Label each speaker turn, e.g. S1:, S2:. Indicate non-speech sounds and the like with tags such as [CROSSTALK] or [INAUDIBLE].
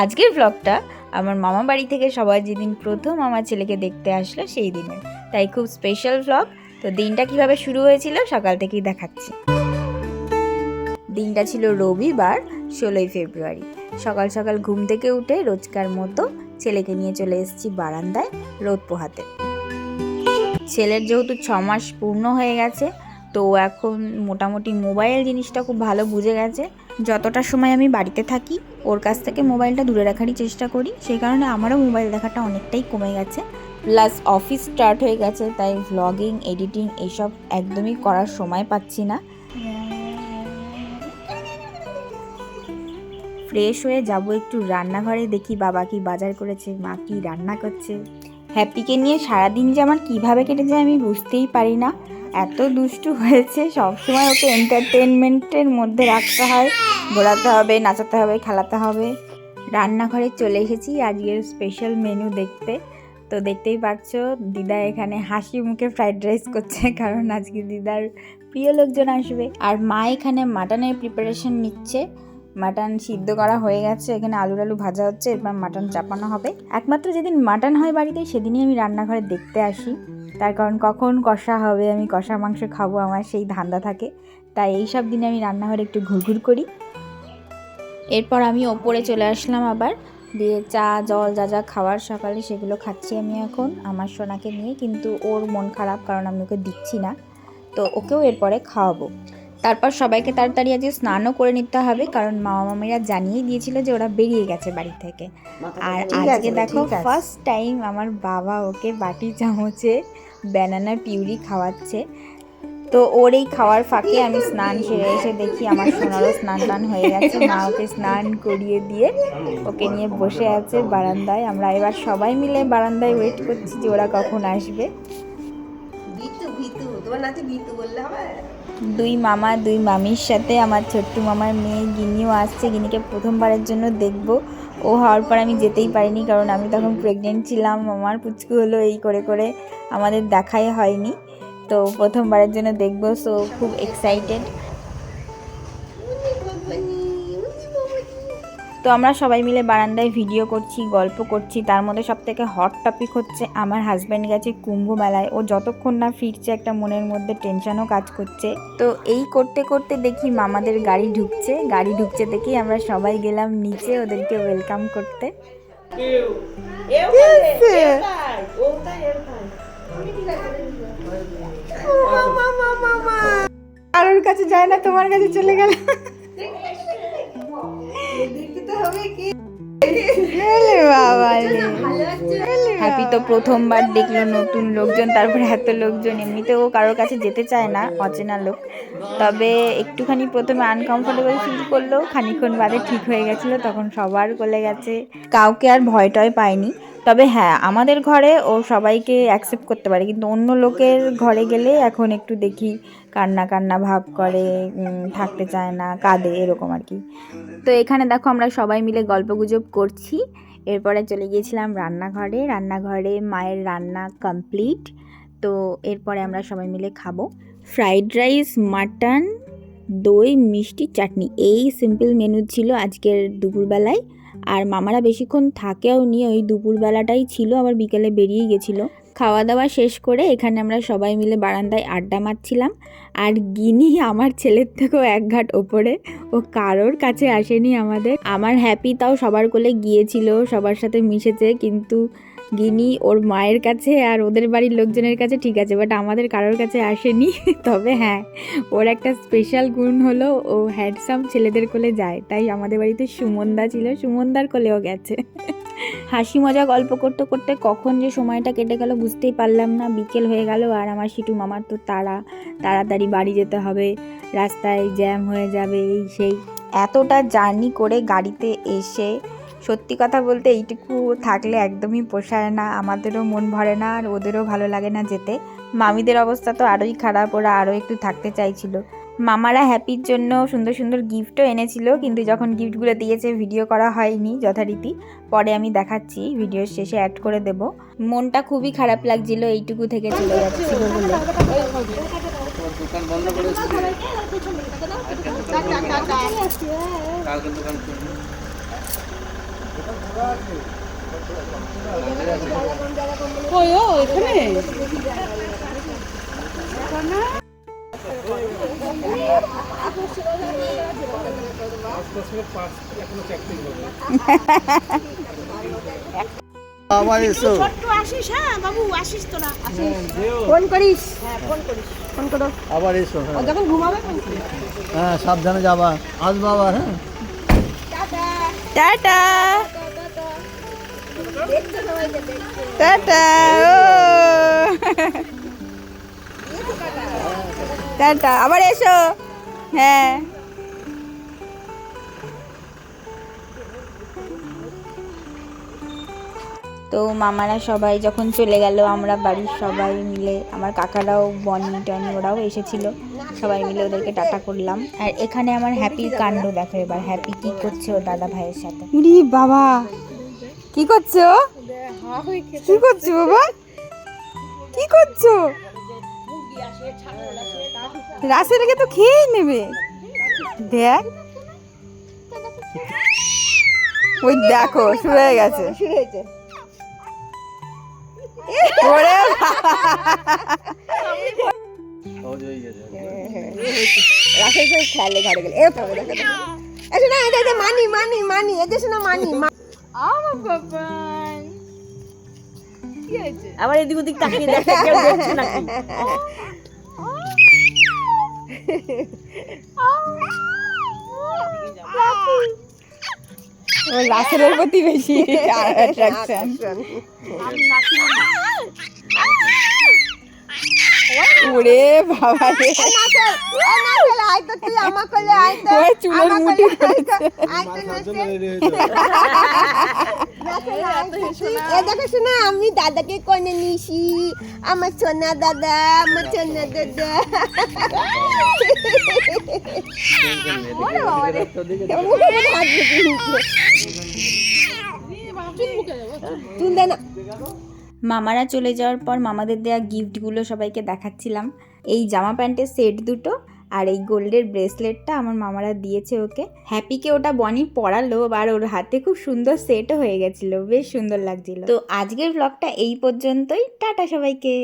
S1: আজকের ব্লগটা আমার মামা বাড়ি থেকে সবাই যেদিন প্রথম আমার ছেলেকে দেখতে আসলো সেই দিনে তাই খুব স্পেশাল ব্লগ তো দিনটা কীভাবে শুরু হয়েছিল সকাল থেকেই দেখাচ্ছি। দিনটা ছিল রবিবার, ষোলোই ফেব্রুয়ারি। সকাল সকাল ঘুম থেকে উঠে রোজকার মতো ছেলেকে নিয়ে চলে এসেছি বারান্দায় রোদ পোহাতে। ছেলের যেহেতু ছ মাস পূর্ণ হয়ে গেছে তো এখন মোটামুটি মোবাইল জিনিসটা খুব ভালো বুঝে গেছে। যতটা সময় আমি বাড়িতে থাকি, ওর কাছ থেকে মোবাইলটা দূরে রাখারই চেষ্টা করি। সেই কারণে আমারও মোবাইল দেখাটা অনেকটাই কমে গেছে। প্লাস অফিস স্টার্ট হয়ে গেছে, তাই ভ্লগিং এডিটিং এইসব একদমই করার সময় পাচ্ছি না। ফ্রেশ হয়ে যাব একটু রান্নাঘরে, দেখি বাবা কি বাজার করেছে, মা কি রান্না করছে। হ্যাপিকে নিয়ে সারাদিন যে আমার কীভাবে কেটে যায় আমি বুঝতেই পারি না। এত দুষ্টু হয়েছে, সবসময় ওকে এন্টারটেনমেন্টের মধ্যে রাখতে হয়। ঘোরাতে হবে, নাচাতে হবে, খেলাতে হবে। রান্নাঘরে চলে এসেছি, আজকের স্পেশাল মেনু দেখতে। তো দেখতেই পাচ্ছ, দিদা এখানে হাসি মুখে ফ্রাইড রাইস করছে, কারণ আজকে দিদার প্রিয় লোকজন আসবে। আর মা এখানে মাটনের প্রিপারেশন নিচ্ছে। মাটন সিদ্ধ করা হয়ে গেছে, এখানে আলু আলু ভাজা হচ্ছে এরপর মাটন চাপানো হবে। একমাত্র যেদিন মাটন হয় বাড়িতে, সেদিনই আমি রান্নাঘরে দেখতে আসি। তার কারণ কখন কষা হবে, আমি কষা মাংস খাব, আমার সেই ধান্দা থাকে। তাই এই সব দিনে আমি রান্নাঘরে একটু ঘুরঘুর করি। এরপর আমি ওপরে চলে আসলাম আবার। দিয়ে চা, জল, যা যা খাওয়ার সকালে সেগুলো খাচ্ছি আমি এখন আমার সোনাকে নিয়ে। কিন্তু ওর মন খারাপ, কারণ আমি ওকে দিচ্ছি না। তো ওকেও এরপরে খাওয়াবো। তারপর সবাইকে তাড়াতাড়ি আজকে স্নানও করে নিতে হবে কারণ মামা মামিরা জানিয়ে দিয়েছিল যে ওরা বেরিয়ে গেছে বাড়ি থেকে। আর আজকে দেখো ফার্স্ট টাইম আমার বাবা ওকে বাটি চামচে ব্যানানা পিউরি খাওয়াচ্ছে। তো ওর এই খাওয়ার ফাঁকে আমি স্নান সেরে এসে দেখি আমার সোনারও স্নান টান হয়ে গেছে। মা ওকে স্নান করিয়ে দিয়ে ওকে নিয়ে বসে আছে বারান্দায়। আমরা এবার সবাই মিলে বারান্দায় ওয়েট করছি যে ওরা কখন আসবে। দুই মামা, দুই মামির সাথে আমার ছোট্ট মামার মেয়ে গিনিও আসছে। গিনিকে প্রথমবারের জন্য দেখব। ও হওয়ার পর আমি যেতেই পারিনি কারণ আমি তখন প্রেগনেন্ট ছিলাম। মামার পুচকু হলো এই করে করে আমাদের দেখাই হয়নি। তো প্রথমবারের জন্য দেখব। সো খুব এক্সাইটেড তো আমরা সবাই মিলে বারান্দায় ভিডিও করছি গল্প করছি। তার মধ্যে সব থেকে হট টপিক হচ্ছে আমার হাজব্যান্ড গেছে কুম্ভ মেলায় ও যতক্ষণ না ফিরছে একটা মনের মধ্যে টেনশনও কাজ করছে। তো এই করতে করতে দেখি মামাদের গাড়ি ঢুকছে। গাড়ি ঢুকছে দেখি আমরা সবাই গেলাম নিচে ওদেরকে ওয়েলকাম করতে। কারোর কাছে যায় না তোমার কাছে চলে গেল।
S2: হবে কি?
S1: বাবা হ্যাপি তো প্রথমবার দেখল নতুন লোকজন তারপরে এত লোকজন এমনিতেও কারোর কাছে যেতে চায় না অচেনা লোক। তবে একটুখানি প্রথমে আনকমফোর্টেবল ফিল করল খানিক্ষণ বাদে ঠিক হয়ে গেছিল তখন সবার কোলে গেছে। কাউকে আর ভয় টয় পায়নি তবে হ্যাঁ আমাদের ঘরে ও সবাইকে অ্যাকসেপ্ট করতে পারে। কিন্তু অন্য লোকের ঘরে গেলে এখন একটু দেখি কান্না কান্না ভাব করে থাকতে চায় না, কাঁদে, এরকম আর কি। তো এখানে দেখো আমরা সবাই মিলে গল্পগুজব করছি। এরপরে চলে গিয়েছিলাম রান্নাঘরে। রান্নাঘরে মায়ের রান্না কমপ্লিট তো এরপরে আমরা সবাই মিলে খাব। ফ্রাইড রাইস, মাটন, দই, মিষ্টি, চাটনি, এই সিম্পল মেনু ছিল আজকের দুপুরবেলায়। আর মামারা বেশিক্ষণ থাকেও নি, ওই দুপুরবেলাটাই ছিল, আবার বিকেলে বেরিয়ে গেছিল। খাওয়া দাওয়া শেষ করে এখানে আমরা সবাই মিলে বারান্দায় আড্ডা মারছিলাম। আর গিনি আমার ছেলের থেকেও এক ঘাট ওপরে। ও কারোর কাছে আসেনি আমাদের। আমার হ্যাপি তাও সবার কোলে গিয়েছিল, সবার সাথে মিশেছে, কিন্তু গিনি ওর মায়ের কাছে আর ওদের বাড়ির লোকজনের কাছে ঠিক আছে বাট আমাদের কারোর কাছে আসেনি। [LAUGHS] তবে হ্যাঁ ওর একটা স্পেশাল গুণ হলো ও হ্যান্ডসাম ছেলেদের কোলে যায়। তাই আমাদের বাড়িতে সুমনদা ছিল, সুমনদার কোলেও গেছে। [LAUGHS] হাসি মজা গল্প করতে করতে কখন যে সময়টা কেটে গেল বুঝতেই পারলাম না। বিকেল হয়ে গেল আর আমার সিটু মামার তো তাড়া তাড়াতাড়ি বাড়ি যেতে হবে। রাস্তায় জ্যাম হয়ে যাবে, এই সেই। এতটা জার্নি করে গাড়িতে এসে সত্যি কথা বলতে এইটুকু থাকলে একদমই পোষায় না আমাদেরও মন ভরে না আর ওদেরও ভালো লাগে না যেতে। মামিদের অবস্থা তো আরোই খারাপ ওরা আরও একটু থাকতে চাইছিল। মামারা হ্যাপির জন্য সুন্দর সুন্দর গিফটও এনেছিল কিন্তু যখন গিফটগুলো দিয়েছে ভিডিও করা হয়নি যথারীতি। পরে আমি দেখাচ্ছি ভিডিওর শেষে অ্যাড করে দেব। মনটা খুবই খারাপ লাগছিল এইটুকু থেকে চলে যাচ্ছিল বলে।
S3: দোকান
S2: এখানে?
S3: আবার এসো।
S4: ফোন করিস? ফোন করো।
S3: আবার এসো হ্যাঁ।
S4: যখন ঘুমাবে
S3: হ্যাঁ সাবধানে যাবা। আসব আবার হ্যাঁ।
S1: টাটা। টাটা, ও। টাটা, আবার এসো। হ্যাঁ। তো মামারা সবাই যখন চলে গেল, আমরা বাড়ির সবাই মিলে, আমার কাকারাও, বনি টনি, ওরাও এসেছিল। সবাই মিলে ওদেরকে টাটা করলাম। আর এখানে আমার হ্যাপির কাণ্ড দেখো এবার হ্যাপি কি করছে ওর দাদা ভাইয়ের সাথে। বাবা, কি করছ? কি করছ বাবা? কি করছ? রাসে রেখে তো খেয়েই নেবে। দেখ। ওই দেখো, শুরু হয়ে গেছে। ওরে
S4: রাখে সব খেয়ালে ঘরে গেলে। এ পাবে দেখো দেখো। না এটা এটা মানি মানি মানি মানি
S2: আবার এদিক ওদিক তাকিয়ে দেখে কেউ দেখছে নাকি?
S1: ও রাসেলের প্রতি বেশি [LAUGHS] অ্যাট্রাকশন ওরে বাবা রে ওই চুলের মুঠি
S4: দেখো শোনা, আমি দাদাকে কোনে নিছি? আমার সোনা দাদা আমার সোনা দাদা। চুল না।
S1: মামারা চলে যাওয়ার পর মামাদের দেওয়া গিফটগুলো সবাইকে দেখাচ্ছিলাম। এই জামা প্যান্টের সেট দুটো আর এই গোল্ডের ব্রেসলেটটা আমার মামারা দিয়েছে ওকে। হ্যাপিকে ওটা বনি পড়ালো আর ওর হাতে খুব সুন্দর সেটও হয়ে গেছিল, বেশ সুন্দর লাগছিল। তো আজকের ব্লগটা এই পর্যন্তই, টাটা সবাইকে।